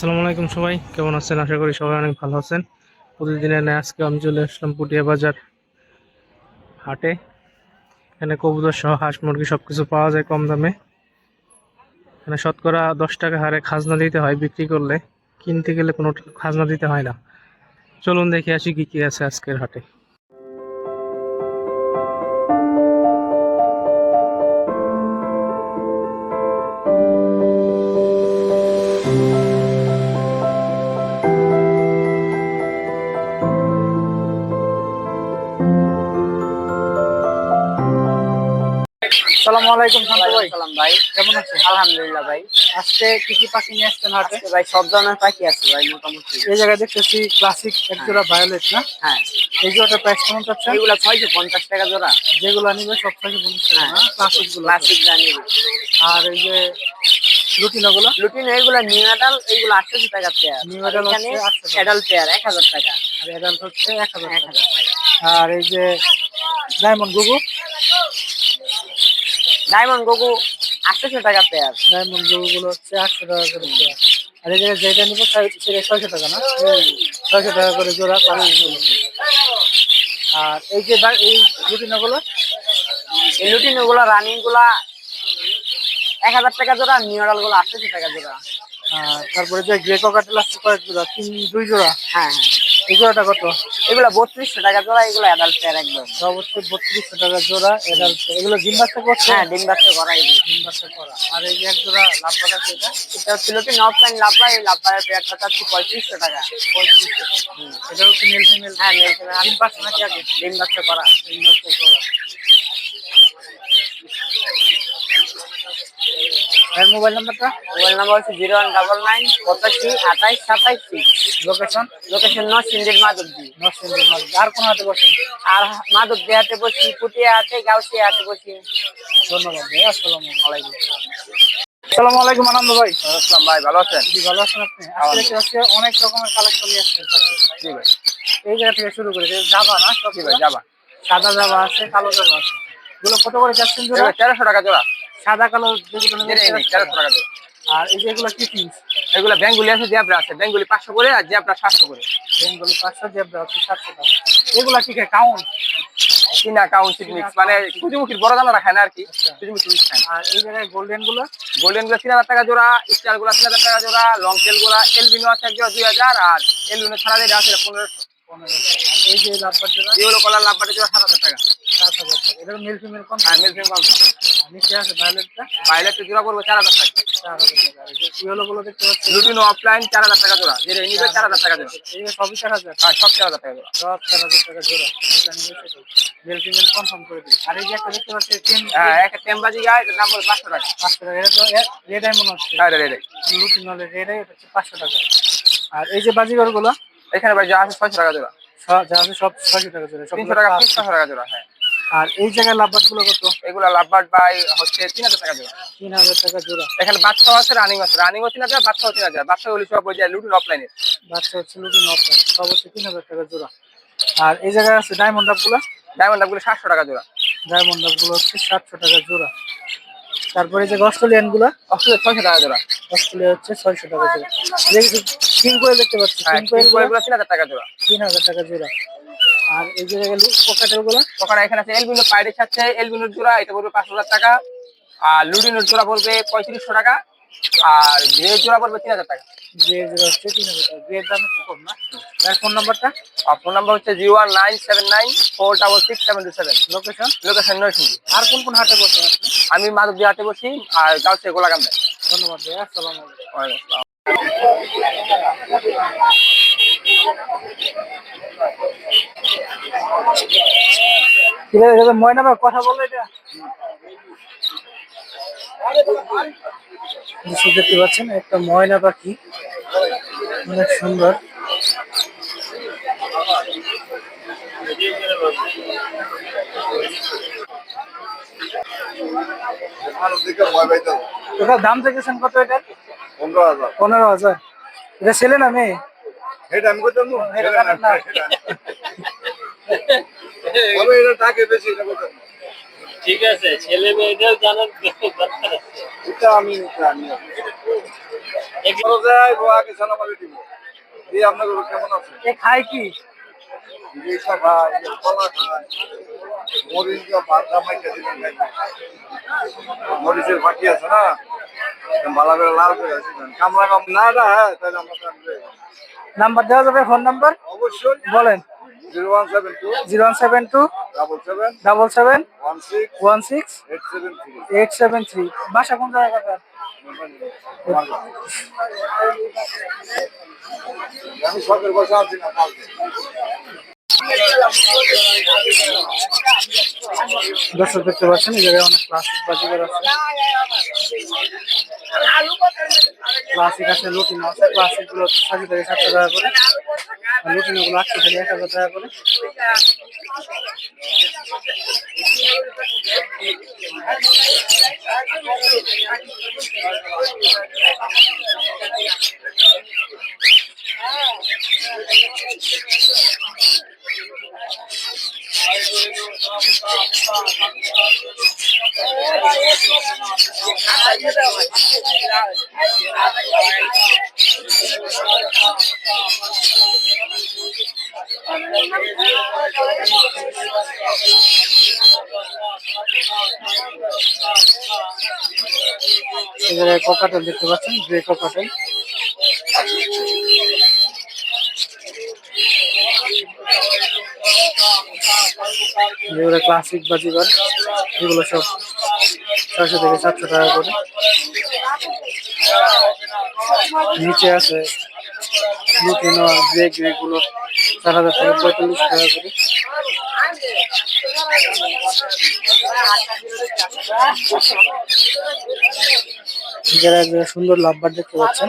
আসসালামু আলাইকুম সবাই, কেমন আছেন? আশা করি সবাই অনেক ভালো আছেন। প্রতিদিনের ন্যায় আজকে আমি চলে আসলাম পুটিয়া বাজার হাটে। এখানে কবুতর সহ হাঁস মুরগি সব কিছু পাওয়া যায় কম দামে। এখানে শতকরা দশ টাকা হারে খাজনা দিতে হয় বিক্রি করলে। কিনতে গেলে কোনো খাজনা দিতে হয় না। চলুন দেখে আসি কি কি আছে আজকের হাটে। সালামু আলাইকুম শান্ত ভাই। সালাম ভাই। কেমন আছেন আলহামদুলিল্লাহ ভাই। আজকে কি কি পাখি নিয়ে আসছেন হাটে? ভাই সব ধরনের পাখি আছে ভাই মোটামুটি। এই জায়গায় দেখতেছি ক্লাসিক এক জোড়া ভায়োলেট না? হ্যাঁ। এই জোড়াটা প্রাইস কেমন চাচ্ছেন? এগুলো ছয়শো পঞ্চাশ টাকা জোড়া। যেগুলো নিবে সব হ্যাঁ। ক্লাসিক ক্লাসিক জানিয়ে আর এই যে লুটিনো গুলো? লুটিন এইগুলো নিউ অ্যাডাল এইগুলো আটশোশো টাকা পেয়ার New adult এখানে 800 পেয়ার এক হাজার টাকা। আর অ্যাডাল্ট হচ্ছে এক হাজার টাকা। আর এই যে ডায়মন্ড গুগু ডায়মন্ড গোগু আটশোশো টাকা পেয়ার ডায়মন্ড গুগু গুলো হচ্ছে আটশো টাকা করে জোড়া আর এই জায়গায় যেটা নিবো সেটা ছয়শো টাকা না? ছয়শো টাকা করে জোড়া আর এই যে এই লুটিনো গুলো এই লুটিন ওগুলো রানিংগুলা এক হাজার টাকা জোড়া নিউ অ্যাডালগুলো আটশোশো টাকা জোড়া। আর তারপরে যে গ্রে ককাটেল আছে কয়েক জোড়া তিন দুই জোড়া। হ্যাঁ হ্যাঁ। জোড়াটা কত? এগুলো বত্রিশশো টাকা জোড়া এগুলো অ্যাডাল্ট পেয়ার একদম। অবশ্যই বত্রিশশো টাকা জোড়া এডাল্ট এগুলো ডিম বাচ্চা করছে? হ্যাঁ ডিম বাচ্চা করা এগুলো। ডিম বাচ্চা করা। আর এই যে এক জোড়া পাতা সেটা? এটা ছিল কি অফলাইন লাভা এই লাভার পেয়ারটা চাচ্ছি পঁয়ত্রিশশো টাকা। পঁয়ত্রিশশো টাকা। এটা হচ্ছে মেল ফিমেল হ্যাঁ মেল ফিমেল ডিম বাচ্চা নাকি ডিম বাচ্চা করা। ডিম বাচ্চা করা। এর মোবাইল নাম্বারটা? মোবাইল নাম্বার হচ্ছে জিরো ওয়ান ডাবল নাইন পঁচাশি আঠাইশ সাতাইশ সিক্স লোকেশন লোকেশন নয় সিন্ডির মাধবদী। নরসিংদীর মাঝে আর কোন হাতে বসেন? আর মাধবদী হাটে বসি পুটিয়া হাটে গাউসিয়া হাটে বসি। ধন্যবাদ ভাই আসসালামু আলাইকুম। আসসালামু আলাইকুম আনন্দ ভাই। আসসালাম ভাই ভালো আছেন? জি ভালো আছেন আপনি? আজকে পাচ্ছি অনেক রকমের কালেকশন নিয়ে আসছেন জি ভাই। এই জায়গা থেকে শুরু করে যাবা না সব ভাই যাবা সাদা জাবা আছে কালো জাবা আছে। এগুলো কত করে যাচ্ছেন জোড়া? তেরোশো টাকা জোড়া। সাদা কালো আর এই যেগুলো কি পিস এগুলো বেঙ্গুলি আছে জ্যাবরা আছে। বেঙ্গুলি পাঁচশো করে আর জ্যাবরা সাতশো করে। বেঙ্গলি পাঁচশো জেব্রা হচ্ছে সাতশো টাকা। এগুলা কি কাউন্ট কিনা কাউন্সিল মিক্স মানে সূর্যমুখীর বড় দানা রাখায় না আর কি আচ্ছা। সূর্যমুখী মিক্স খায়। আর এই জায়গায় গোল্ডেনগুলো? গোল্ডেনগুলো তিন হাজার টাকা জোড়া স্টারগুলো তিন হাজার টাকা জোড়া লং টেলগুলা এলবিনো আছে এক জোড়া দুই হাজার আর এলবিনো ছাড়া যেটা আছে পনেরোশো। এই যে লাভবার জোড়া? যেগুলো কলার লাভ বাটে জোড়া সাত হাজার টাকা। সাত হাজার টাকা। এটা মিল ফিমেল কম হ্যাঁ নিচে আছে ভায়োলেটটা তো জোড়া পড়বে চার হাজার টাকা। চার হাজার টাকা। এই গুলো দেখতে পাচ্ছি? রুটিন অফলাইন চার হাজার টাকা জোড়া। যেটা নিবে চার হাজার টাকা জোড়া। এই সবই চার হাজার? আর সব চার হাজার টাকা জোড়া। সব চার হাজার টাকা জোড়া। এটা নিবে সেটাই ফিমেল কনফার্ম করে দিই। আর এই যে একটা দেখতে পাচ্ছি হ্যাঁ একটা টেম্বাজি গায়ে এটার দাম পড়বে পাঁচশো টাকা। পাঁচশো টাকা। এটা তো রেডাই মনে হচ্ছে হ্যাঁ হলে রেডাই এটা হচ্ছে পাঁচশো টাকা। আর এই যে বাজিগরগুলো এখানে ভাই যা আছে ছয়শো টাকা জোড়া। যা আছে সব ছয়শো টাকা জোড়া তিনশো টাকা তিনশো টাকা জোড়া হ্যাঁ। আর এই জায়গায় লাভবাটগুলো কত? এগুলো লাভবার্ড বাই হচ্ছে তিন হাজার টাকা জোড়া। তিন হাজার টাকা জোড়া। এখানে বাচ্চাও আছে রানিং আছে। রানিং হচ্ছে না বাচ্চা হচ্ছে না বাচ্চা হলে সব যে লুটিন অফলাইনে বাচ্চা হচ্ছে লুটিন অফলাইন সব হচ্ছে তিন হাজার টাকা জোড়া। আর এই জায়গায় আছে ডায়মন্ড আপগুলো ডায়মন্ডগুলো সাতশো টাকা জোড়া। ডায়মন্ড আপগুলো হচ্ছে সাতশো টাকা জোড়া। তারপরে যে অস্ট্রেলিয়ানগুলো অস্ট্রেলিয়া ছয়শো টাকা জোড়া। অস্ট্রেলিয়া হচ্ছে ছয়শো টাকা জোড়া। তিন কোয়েল দেখতে পাচ্ছি হ্যাঁ তিন করে তিন হাজার টাকা জোড়া। তিন হাজার টাকা জোড়া। আর এই যে গেল পকেটেরগুলো পকেট এখানে আছে এলবিনো পাইরেট আছে এলবিনোর জোড়া এটা পড়বে পাঁচ হাজার টাকা। আর লুডিনোর জোড়া পড়বে পঁয়ত্রিশশো টাকা। আর গ্রে জোড়া পড়বে তিন হাজার টাকা। যে জোড়া হচ্ছে তিন হাজার টাকা। দাম একটু কম না? তার ফোন নাম্বারটা আর ফোন নাম্বার হচ্ছে zero one nine seven nine four double six seven two seven location location Narsingdi. আর কোন কোন হাটে আমি মাধবদী হাটে বসি আর গাউসে গোলাকান্দায় ধন্যবাদ ভাইয়া আসসালামু আলাইকুম। ময়না কথা বলো এটা। নিশ্চয় দেখতে পাচ্ছেন একটা ময়না পাখি। অনেক সুন্দর। ওটার দাম দেখেছেন কত এটা? পনেরো হাজার। পনেরো হাজার। এটা ছেলে না মেয়ে? এটা টাকে বেশি। ঠিক আছে ছেলে মেয়েদের জানার দরকার আছে? এটা আমি জানি। সালাম আলাইকুম দিব। এই আপনার কেমন আছে? এ খায় কি? কলা খায় মরিচ ভাত মরিচের ফাঁকি আছে না? ভালো করে লাল করে আছে। কামলা কাম না না হ্যাঁ তাহলে আমরা নাম্বার দেওয়া যাবে ফোন নাম্বার? অবশ্যই। বলেন। Zero one seven two double seven one six eight seven three বাসা কোন জায়গা আমি সবের বসে আছি না কালকে দর্শক দেখতে পাচ্ছেন, এই জায়গায় অনেক প্লাস্টিক বাজিকার আছে। প্লাস্টিক আছে, লুটিনো আছে প্লাস্টিকগুলো সাজি থেকে সাতশো টাকা করে। আর লুটিনো গুলো আটশো থেকে এক হাজার টাকা করে। এই জায়গায় কোকাটেল দেখতে পাচ্ছেন গ্রে কোকাটেল। ক্লাসিক বাজিবার এগুলো সব ছয়শো থেকে সাতশো টাকা করে। নিচে আছে লুটিনো গ্রে গ্রে গুলো চার হাজার থেকে পঁয়তাল্লিশ টাকা করে। যারা এক সুন্দর লাভবার দেখতে পাচ্ছেন।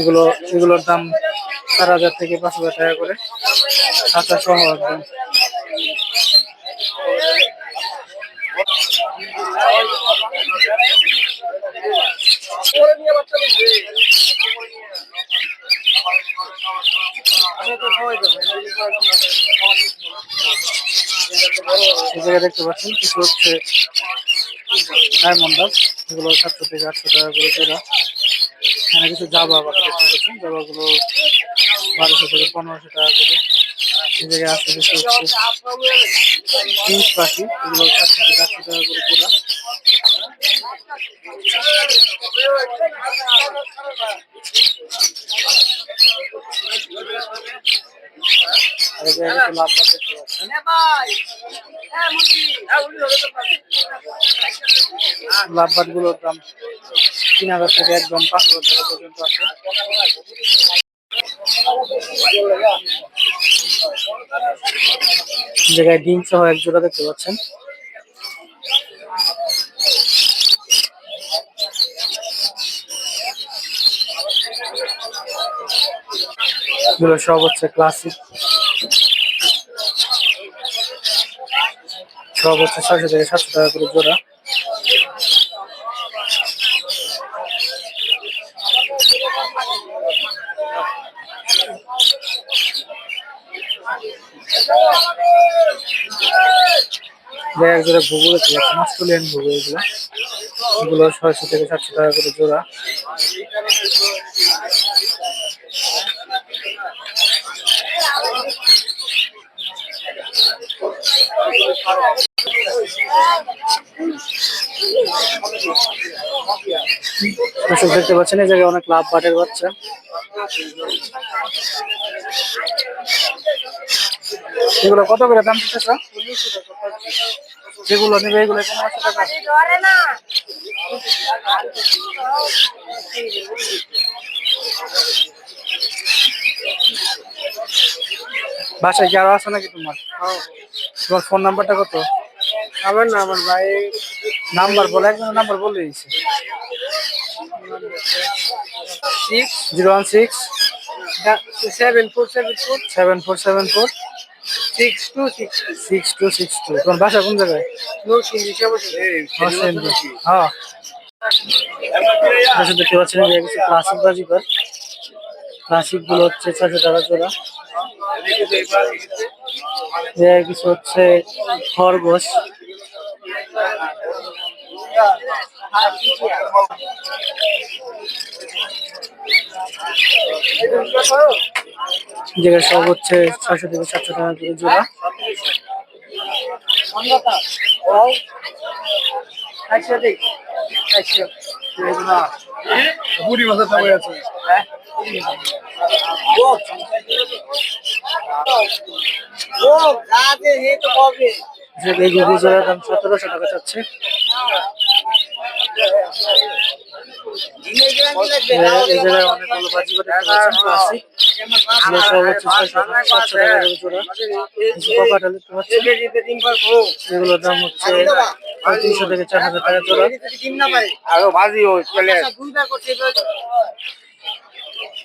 এগুলো, এগুলোর দাম চার হাজার থেকে পাঁচ হাজার টাকা করে। কাঁচা সহ একদম। জায়গায় দেখতে পাচ্ছেন, কিছু হচ্ছে ডায়মন্ড এগুলো সাতশো থেকে আটশো টাকা করে জোড়া এখানে কিছু জাবা দেখতে পাচ্ছেন, জাবাগুলো বারোশো থেকে পনেরোশো টাকা করে। এই জায়গায় আছে কিছু হচ্ছে পাখি, এগুলো সাতশো থেকে আটশো টাকা করে জোড়া আর এই জায়গায় কিছু লাভ দেখতে পাচ্ছেন লাভবাদগুলোর দাম তিন হাজার থেকে একদম পাঁচ হাজার টাকা পর্যন্ত আছে জায়গায় ডিম সহ এক জোড়া দেখতে পাচ্ছেন। এগুলো সব হচ্ছে ক্লাসিক সব হচ্ছে ছয়শো থেকে সাতশো টাকা করে জোড়া। এক জোড়া ঘুঘু দেখতে পাচ্ছেন অস্ট্রেলিয়ান ঘুঘু এগুলো। এগুলো ছয়শো থেকে সাতশো টাকা করে জোড়া। দর্শক, দেখতে পাচ্ছেন, এই জায়গায় অনেক লাভ বাটের বাচ্চা। এগুলো কত করে দাম দিতেছ? যেগুলো নেবে, এগুলো বাসায় কি আরও আছে নাকি তোমার? তোমার ফোন নাম্বারটা কত? আমার না আমার ভাই। নাম্বার বলে একজন নাম্বার বলে দিয়েছে। Six zero one six. Seven four seven four seven four seven four. Six two six six two six two তোমার বাসা কোন জায়গায়? নরসিংদী হ্যাঁ। দেখতে পাচ্ছেন ক্লাসিক বাজিকরগুলো হচ্ছে ছশো টাকা জোড়া যে কিছু হচ্ছে খরগোশ। যেটা সব হচ্ছে ছয়শো থেকে সাতশো টাকা করে জোড়া বুড়ি মাছের আছে যে জোড়ার দাম সতেরোশো টাকা চাচ্ছে। পাচ্ছেন এগুলোর দাম হচ্ছে তিনশো থেকে চার হাজার টাকা জোড়া। আরও ভাজি চলে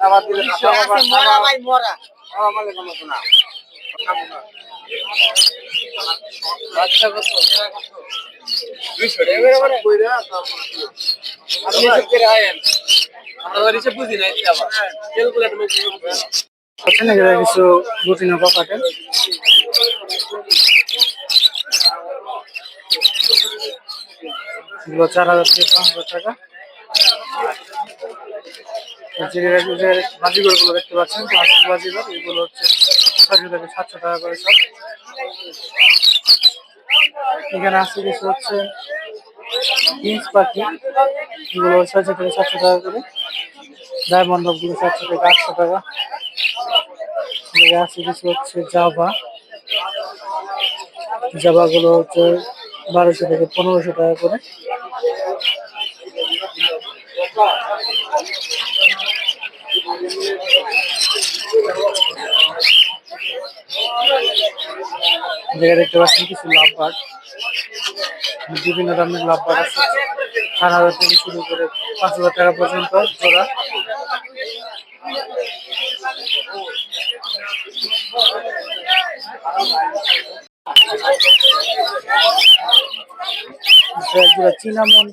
আবার দিলে পাচ্ছেন এগুলো কিছু রুটিন পকাটে এগুলো চার হাজার থেকে পাঁচ হাজার টাকা দেখতে পাচ্ছেন বাজিগর এগুলো হচ্ছে ছয়শো সাতশো টাকা করে সব। এখানে আছে কিছু হচ্ছে হিংস পাখি, এগুলো ছয়শো থেকে সাতশো টাকা করে। ডায়মন্ডগুলো সাতশো থেকে আটশো টাকা। আছে কিছু হচ্ছে জাভা জাভা গুলো হচ্ছে বারোশো থেকে পনেরোশো টাকা করে। জায়গায় দেখতে পাচ্ছেন কিছু লাভবার বিভিন্ন দামের লাভবার আছে। চার হাজার থেকে শুরু করে পাঁচ হাজার টাকা পর্যন্ত জোড়া।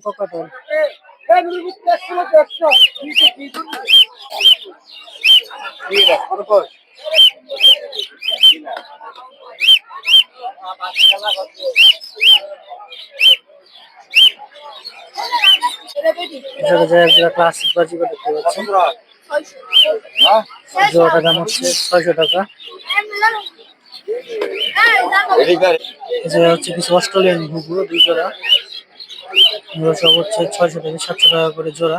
পকাটল জায়গায় জায়গায় জোড়া ক্লাসিক বাজিগর দেখতে পাচ্ছেন জোড়াটার দাম হচ্ছে ছয়শো টাকা। এই হচ্ছে কিছু অস্ট্রেলিয়ান ঘুঘু, দুই জোড়া। সব হচ্ছে ছয়শো থেকে সাতশো টাকা করে জোড়া।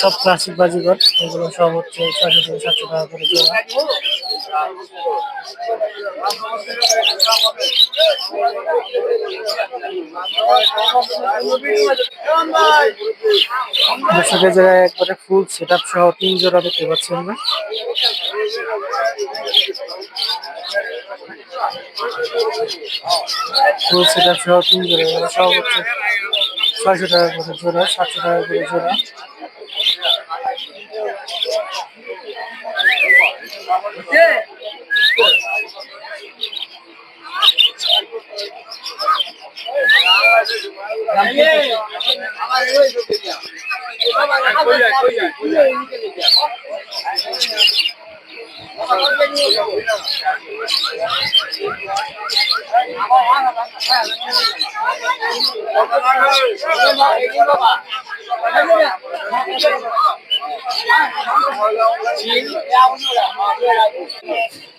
সব ক্লাসিক বাজিগর এগুলো সব হচ্ছে ছয়শো থেকে সাতশো টাকা করে জোড়া দর্শকের জায়গায় একবারে ফুল সেট আপ সহ তিন জোড়া দেখতে পাচ্ছেন আমরা ফুল সেট আপ সহ তিন জোড়া সব হচ্ছে ছয়শো টাকা করে জোড়া সাতশো টাকা করে জোড়া।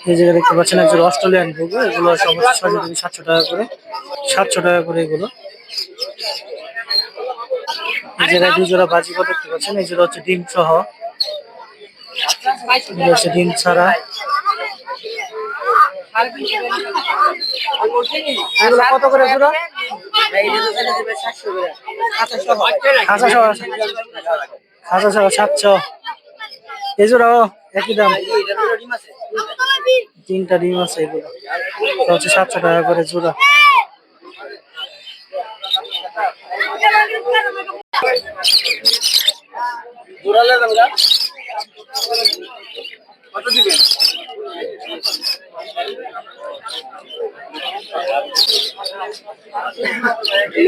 এই জায়গায় দেখতে পাচ্ছেন একজন অস্ট্রেলিয়ান বুক এগুলো ছয়শো থেকে সাতশো টাকা করে, সাতশো টাকা করে এগুলো। এই জায়গায় দুই জোড়া বাজিকর দেখতে পাচ্ছেন, এই জোড়া হচ্ছে ডিম সহ। হচ্ছে ডিম ছাড়া। কত করে সাতশো। এই জোড়াও একই দাম তিনটা ডিম আছে এগুলো। হচ্ছে সাতশো টাকা করে জোড়া। কত দিবেন? এই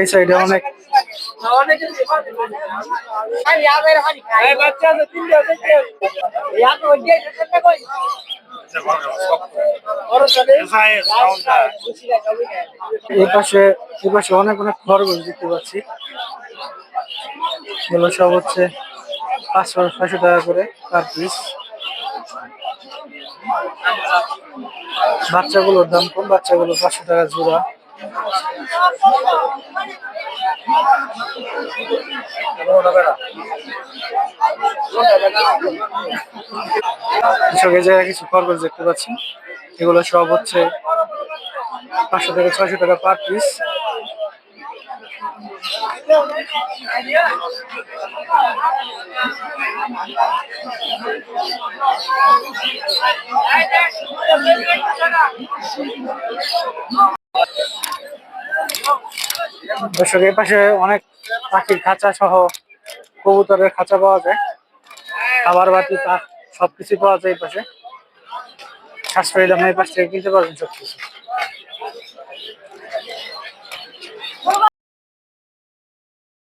এই সাইডে অনেক। অনেক অনেক খরগোশ দেখতে পাচ্ছি। এগুলো সব হচ্ছে পাঁচশো, ছয়শো টাকা করে পার পিস বাচ্চাগুলোর দাম কম, বাচ্চাগুলো পাঁচশো টাকা জোড়া। কৃষক এই জায়গায় কিছু খরগোশ দেখতে পাচ্ছি। এগুলো সব হচ্ছে পাঁচশো থেকে ছয়শো টাকা পার পিস দর্শক, এই পাশে অনেক পাখির খাঁচা সহ কবুতরের খাঁচা পাওয়া যায়। খাবার বাতি সবকিছু পাওয়া যায় এই পাশে। সাশ্রয়ী দামে এই পাশ থেকে কিনতে পারবেন সবকিছু।